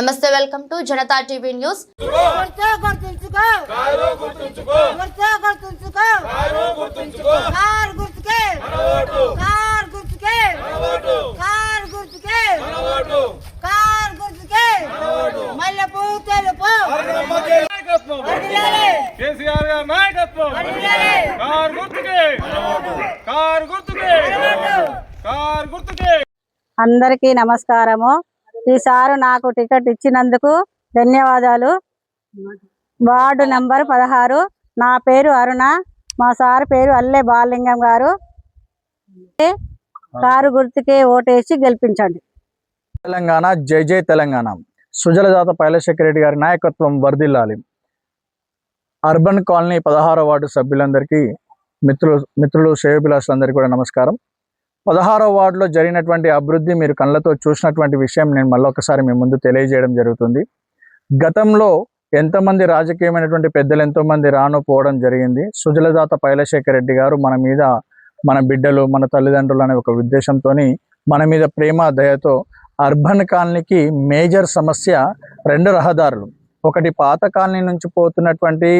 నమస్తే welcome to Janata TV news. గుర్తు car car car KCR గారి నాయకత్వం కారు గుర్తుకే కారు గుర్తుకే కారు గుర్తుకే అందరికీ నమస్కారము. ఈసారి నాకు టికెట్ ఇచ్చినందుకు ధన్యవాదాలు. వార్డు నంబర్ పదహారు. నా పేరు అరుణ. మా సార్ పేరు అల్లె బాలింగం గారు. కారు గుర్తుకే ఓటేసి గెలిపించండి. తెలంగాణ జై జై తెలంగాణ. సుజలజాత పైలశేఖర రెడ్డి గారి నాయకత్వం వర్ధిల్లాలి. అర్బన్ కాలనీ పదహారో వార్డు సభ్యులందరికీ మిత్రులు మిత్రులు శ్రేయోభిలాషులందరికీ కూడా నమస్కారం. పదహారో వార్డులో జరిగినటువంటి అభివృద్ధి మీరు కళ్ళతో చూసినటువంటి విషయం నేను మళ్ళీ ఒకసారి మీ ముందు తెలియజేయడం జరుగుతుంది. గతంలో ఎంతమంది రాజకీయమైనటువంటి పెద్దలు ఎంతోమంది రాను పోవడం జరిగింది. సుజలదాత పైలశేఖర్ రెడ్డి గారు మన మీద మన బిడ్డలు మన తల్లిదండ్రులు అనే ఒక ఉద్దేశంతో మన మీద ప్రేమ దయతో అర్బన్ కాలనీకి మేజర్ సమస్య రెండు రహదారులు. ఒకటి పాత కాలనీ నుంచి పోతున్నటువంటి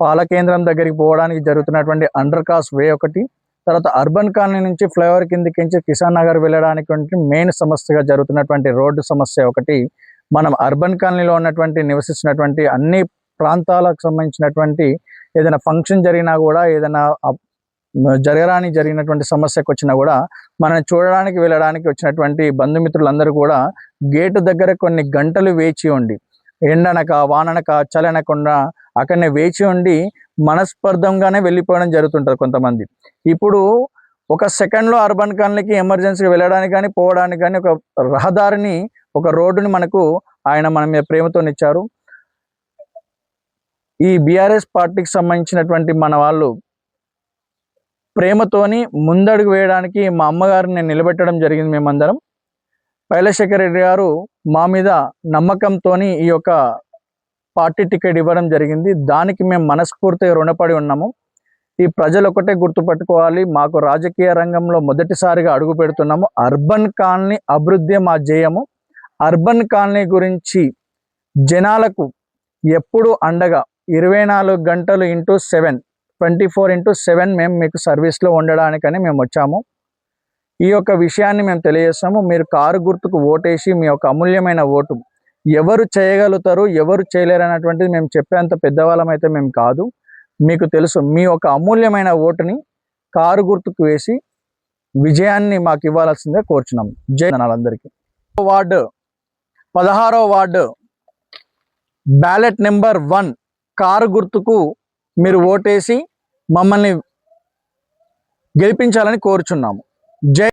పాలకేంద్రం దగ్గరికి పోవడానికి జరుగుతున్నటువంటి అండర్ కాస్ వే ఒకటి తర్వాత అర్బన్ కాలనీ నుంచి ఫ్లైఓవర్ కిందకించి కిసాన్ నగర్ వెళ్ళడానికి మెయిన్ సమస్యగా జరుగుతున్నటువంటి రోడ్డు సమస్య ఒకటి. మనం అర్బన్ కాలనీలో ఉన్నటువంటి నివసిస్తున్నటువంటి అన్ని ప్రాంతాలకు సంబంధించినటువంటి ఏదైనా ఫంక్షన్ జరిగినా కూడా ఏదైనా జరగరాని జరిగినటువంటి సమస్యకు వచ్చినా కూడా మనం చూడడానికి వెళ్ళడానికి వచ్చినటువంటి బంధుమిత్రులందరూ కూడా గేటు దగ్గర కొన్ని గంటలు వేచి ఉండి ఎండనక వాననక చలనకుండా అక్కడనే వేచి ఉండి మనస్పర్ధంగానే వెళ్ళిపోవడం జరుగుతుంటుంది కొంతమంది. ఇప్పుడు ఒక సెకండ్లో అర్బన్ కాలనీకి ఎమర్జెన్సీకి వెళ్ళడానికి కానీ పోవడానికి కానీ ఒక రహదారిని ఒక రోడ్డుని మనకు ఆయన మన మీద ప్రేమతోనిచ్చారు ఈ బీఆర్ఎస్ పార్టీకి సంబంధించినటువంటి మన వాళ్ళు ప్రేమతోని ముందడుగు వేయడానికి మా అమ్మగారిని నేను నిలబెట్టడం జరిగింది మేమందరం. పైలశేఖర్ రెడ్డి గారు మా మీద నమ్మకంతోని ఈ యొక్క పార్టీ టికెట్ ఇవ్వడం జరిగింది. దానికి మేము మనస్ఫూర్తిగా రుణపడి ఉన్నాము. ఈ ప్రజలు ఒకటే గుర్తుపెట్టుకోవాలి. మాకు రాజకీయ రంగంలో మొదటిసారిగా అడుగు పెడుతున్నాము. అర్బన్ కాలనీ అభివృద్ధి మా జయము అర్బన్ కాలనీ గురించి జనాలకు ఎప్పుడు అండగా ఇరవై నాలుగు గంటలు into seven twenty four into seven మేము మీకు సర్వీస్లో ఉండడానికని మేము వచ్చాము. ఈ యొక్క విషయాన్ని మేము తెలియజేస్తాము. మీరు కారు గుర్తుకు ఓటేసి మీ యొక్క అమూల్యమైన ఓటు ఎవరు చేయగలుగుతారు ఎవరు చేయలేరు అనేటువంటిది మేము చెప్పేంత పెద్దవాళ్ళం అయితే మేము కాదు. మీకు తెలుసు మీ ఒక అమూల్యమైన ఓటుని కారు గుర్తుకు వేసి విజయాన్ని మాకు ఇవ్వాల్సిందే కోరుచున్నాం. జై అందరికీ. వార్డు పదహారో ward ballot number one car గుర్తుకు మీరు ఓటేసి మమ్మల్ని గెలిపించాలని కోరుచున్నాము. జై